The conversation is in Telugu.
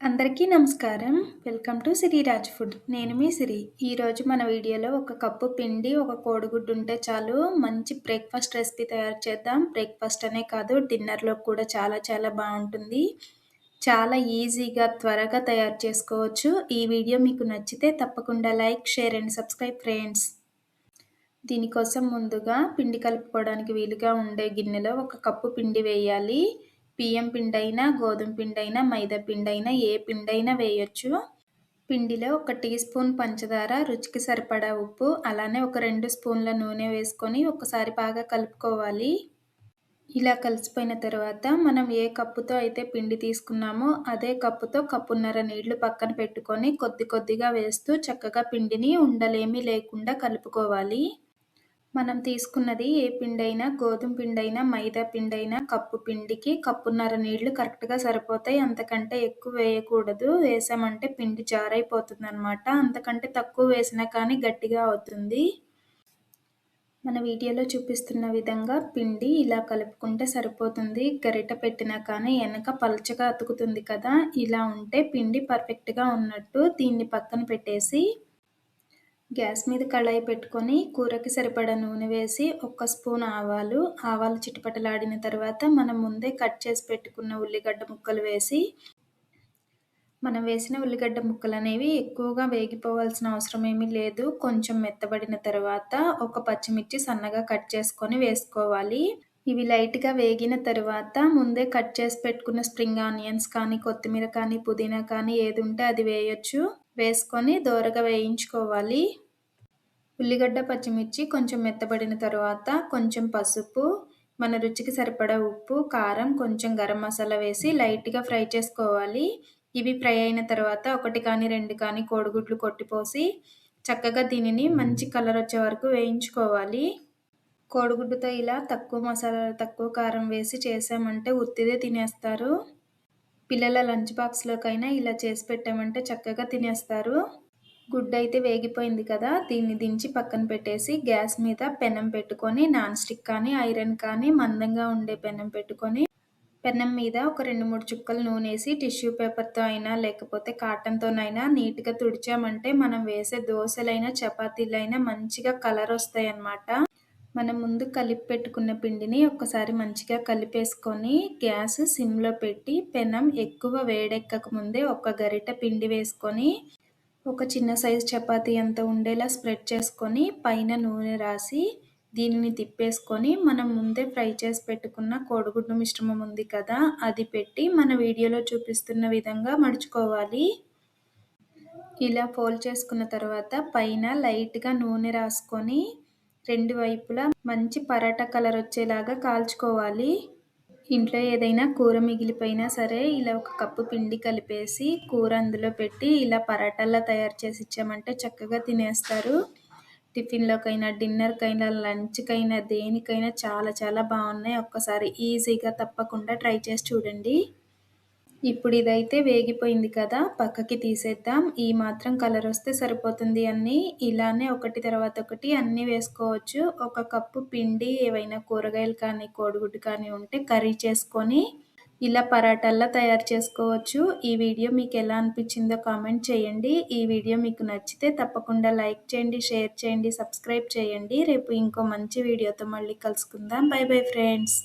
అందరికీ నమస్కారం. Welcome to Siri Raj food. నేను మీ సిరి. ఈరోజు మన వీడియోలో ఒక కప్పు పిండి ఒక కోడిగుడ్డు ఉంటే చాలు. మంచి బ్రేక్ఫాస్ట్ రెసిపీ తయారు చేద్దాం. బ్రేక్ఫాస్ట్ అనే కాదు డిన్నర్లో కూడా చాలా చాలా బాగుంటుంది. చాలా ఈజీగా త్వరగా తయారు చేసుకోవచ్చు. ఈ వీడియో మీకు నచ్చితే తప్పకుండా like share and subscribe friends. దీనికోసం ముందుగా పిండి కలుపుకోవడానికి వీలుగా ఉండే గిన్నెలో ఒక కప్పు పిండి వేయాలి. బియ్యం పిండి అయినా గోధుమ పిండి అయినా మైదా పిండి అయినా ఏ పిండి అయినా వేయొచ్చు. పిండిలో ఒక టీ స్పూన్ పంచదార రుచికి సరిపడా ఉప్పు అలానే ఒక రెండు స్పూన్ల నూనె వేసుకొని ఒకసారి బాగా కలుపుకోవాలి. ఇలా కలిసిపోయిన తర్వాత మనం ఏ కప్పుతో అయితే పిండి తీసుకున్నామో అదే కప్పుతో కప్పున్నర నీళ్ళు పక్కన పెట్టుకొని కొద్ది కొద్దిగా వేస్తూ చక్కగా పిండిని ఉండలేమీ లేకుండా కలుపుకోవాలి. మనం తీసుకున్నది ఏ పిండి అయినా గోధుమ పిండి అయినా మైదా పిండి అయినా కప్పు పిండికి కప్పున్నర నీళ్ళు కరెక్ట్గా సరిపోతాయి. అంతకంటే ఎక్కువ వేయకూడదు. వేసామంటే పిండి జారైపోతుంది అనమాట అంతకంటే తక్కువ వేసినా కానీ గట్టిగా అవుతుంది. మన వీడియోలో చూపిస్తున్న విధంగా పిండి ఇలా కలుపుకుంటే సరిపోతుంది. గరిట పెట్టినా కానీ వెనక పలచగా అతుకుతుంది కదా. ఇలా ఉంటే పిండి పర్ఫెక్ట్గా ఉన్నట్టు దీన్ని పక్కన పెట్టేసి గ్యాస్ మీద కళాయి పెట్టుకొని కూరకి సరిపడా నూనె వేసి ఒక్క స్పూన్ ఆవాలు ఆవాలు చిటపటలాడిన తర్వాత మనం ముందే కట్ చేసి పెట్టుకున్న ఉల్లిగడ్డ ముక్కలు వేసి మనం వేసిన ఉల్లిగడ్డ ముక్కలు అనేవి ఎక్కువగా వేగిపోవాల్సిన అవసరం ఏమీ లేదు. కొంచెం మెత్తబడిన తర్వాత ఒక పచ్చిమిర్చి సన్నగా కట్ చేసుకొని వేసుకోవాలి. ఇవి లైట్గా వేగిన తర్వాత ముందే కట్ చేసి పెట్టుకున్న స్ప్రింగ్ ఆనియన్స్ కానీ కొత్తిమీర కానీ పుదీనా కానీ ఏది ఉంటే అది వేయొచ్చు. వేసుకొని దోరగా వేయించుకోవాలి. ఉల్లిగడ్డ పచ్చిమిర్చి కొంచెం మెత్తబడిన తర్వాత కొంచెం పసుపు మన రుచికి సరిపడా ఉప్పు కారం కొంచెం గరం మసాలా వేసి లైట్గా ఫ్రై చేసుకోవాలి. ఇవి ఫ్రై అయిన తర్వాత ఒకటి కానీ రెండు కానీ కోడిగుడ్లు కొట్టిపోసి చక్కగా దీనిని మంచి కలర్ వచ్చే వరకు వేయించుకోవాలి. కోడిగుడ్డుతో ఇలా తక్కువ మసాలా తక్కువ కారం వేసి చేసామంటే ఉత్తిదే తినేస్తారు. పిల్లల లంచ్ బాక్స్లోకైనా ఇలా చేసి పెట్టామంటే చక్కగా తినేస్తారు. గుడ్డ అయితే వేగిపోయింది కదా దీన్ని దించి పక్కన పెట్టేసి గ్యాస్ మీద పెనం పెట్టుకొని నాన్ స్టిక్ కానీ ఐరన్ కానీ మందంగా ఉండే పెనం పెట్టుకొని పెనం మీద ఒక రెండు మూడు చుక్కలు నూనె వేసి టిష్యూ పేపర్తో అయినా లేకపోతే కాటన్తోనైనా నీట్గా తుడిచామంటే మనం వేసే దోశలైనా చపాతీలైనా మంచిగా కలర్ వస్తాయి అన్నమాట మనం ముందు కలిపి పెట్టుకున్న పిండిని ఒక్కసారి మంచిగా కలిపేసుకొని గ్యాస్ సిమ్లో పెట్టి పెనం ఎక్కువ వేడెక్కక ముందే ఒక గరిట పిండి వేసుకొని ఒక చిన్న సైజు చపాతీ అంత ఉండేలా స్ప్రెడ్ చేసుకొని పైన నూనె రాసి దీనిని తిప్పేసుకొని మనం ముందే ఫ్రై చేసి పెట్టుకున్న కోడిగుడ్డు మిశ్రమం ఉంది కదా అది పెట్టి మన వీడియోలో చూపిస్తున్న విధంగా మడుచుకోవాలి. ఇలా ఫోల్డ్ చేసుకున్న తర్వాత పైన లైట్గా నూనె రాసుకొని రెండు వైపులా మంచి పరాటా కలర్ వచ్చేలాగా కాల్చుకోవాలి. ఇంట్లో ఏదైనా కూర మిగిలిపోయినా సరే ఇలా ఒక కప్పు పిండి కలిపేసి కూర అందులో పెట్టి ఇలా పరాటాల్లో తయారు చేసి ఇచ్చామంటే చక్కగా తినేస్తారు. టిఫిన్లోకైనా డిన్నర్కైనా లంచ్కైనా దేనికైనా చాలా చాలా బాగున్నాయి. ఒక్కసారి ఈజీగా తప్పకుండా ట్రై చేసి చూడండి. ఇప్పుడు ఇదైతే వేగిపోయింది కదా పక్కకి తీసేద్దాం. ఈ మాత్రం కలర్ వస్తే సరిపోతుంది అన్నీ. ఇలానే ఒకటి తర్వాత ఒకటి అన్నీ వేసుకోవచ్చు. ఒక కప్పు పిండి ఏవైనా కూరగాయలు కానీ కోడిగుడ్డు కానీ ఉంటే కర్రీ చేసుకొని ఇలా పరాటాల్లో తయారు చేసుకోవచ్చు. ఈ వీడియో మీకు ఎలా అనిపించిందో కామెంట్ చేయండి. ఈ వీడియో మీకు నచ్చితే తప్పకుండా లైక్ చేయండి షేర్ చేయండి సబ్స్క్రైబ్ చేయండి. రేపు ఇంకో మంచి వీడియోతో మళ్ళీ కలుసుకుందాం. Bye bye friends.